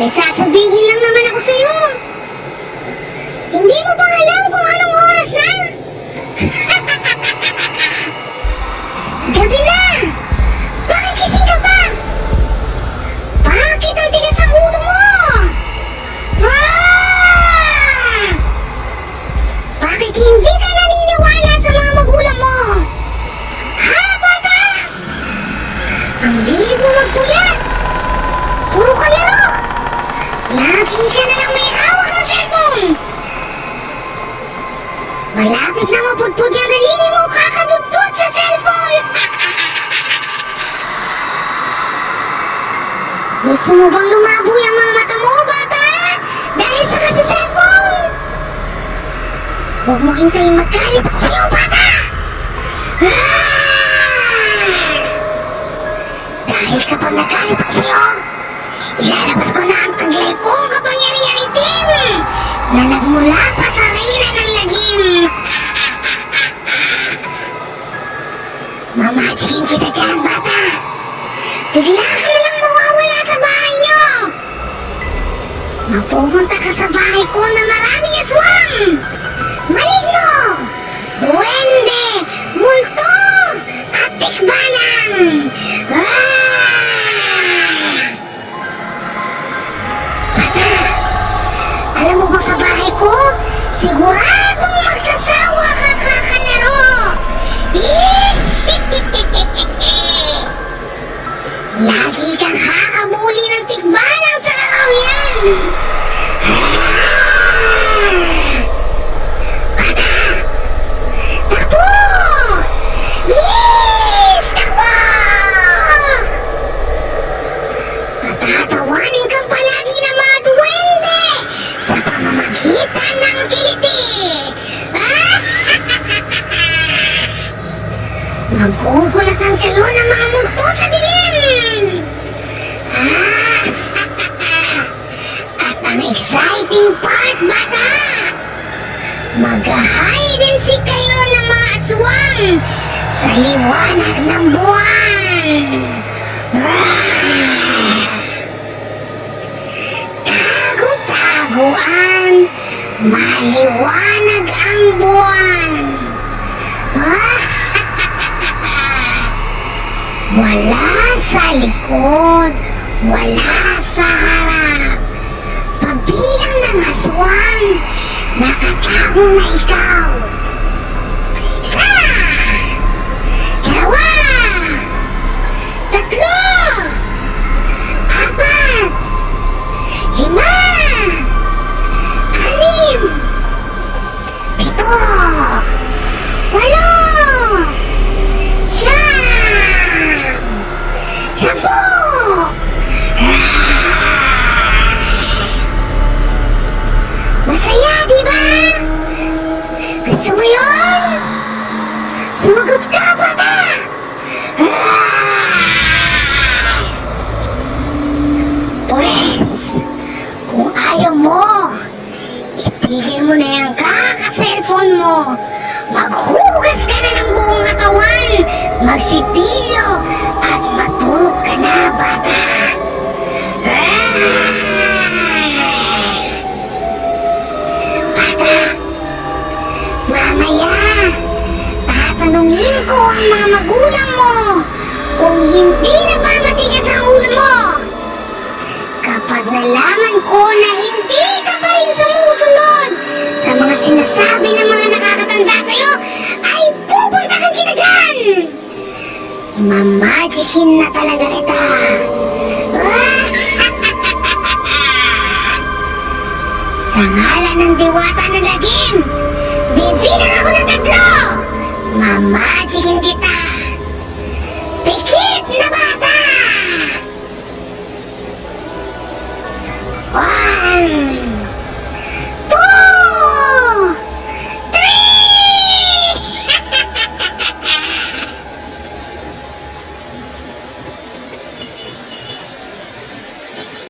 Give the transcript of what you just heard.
May sasabihin lang naman ako sa'yo. Hindi mo ba alam kung anong oras na? Gabi na! Bakit gising ka pa? Bakit ang tigas ang ulo mo? Ah! Bakit hindi ka naniniwala sa mga magulang mo? Ha, bata? Ang hilig mo magpuyat! Puro ka lang Lagi ka na lang may hawak ng cellphone! Malapit na mapudpud yung daliri mo kakadudod sa cellphone! Gusto mo bang lumabo yung mga mata mo, bata? Dahil sa kasi cellphone! Huwag mo hintayin magkalit ako sa'yo, bata! Ah! Dahil kapag nagalit ako sa'yo, na nagmula pa sa reyna ng lagim. Mamachikin kita dyan, bata. Bigla ka na lang mawawala sa bahay niyo. Mapupunta ka sa bahay ko na maraming aswang. Maligno, alam mo ba sa bahay ko, siguradong Magugulat ang kayo ng mga multo sa dilim. Ah! At ang exciting part, bata! Mag-hide and seek kayo ng mga aswang sa liwanag ng buwan. Ah! Tago-taguan, maliwanag ang sa likod, wala sa harap. Pagbilang ng aswang, nakatago na ikaw. Ayaw mo, itigil mo na yung kaka-cellphone mo. Maghugas ka na ng buong katawan, magsipilyo, at matulog ka na, bata. Bata, mamaya, tatanungin ko ang mga magulang mo kung hindi na ba Kapag nalaman ko na hindi ka pa rin sumusunod sa mga sinasabi ng mga nakakatanda sa'yo, ay pupuntahan kita dyan! Mamagikin na talaga kita! sa ngalan ng diwata ng lagim, bibilang ako ng tatlo! Mamagikin kita!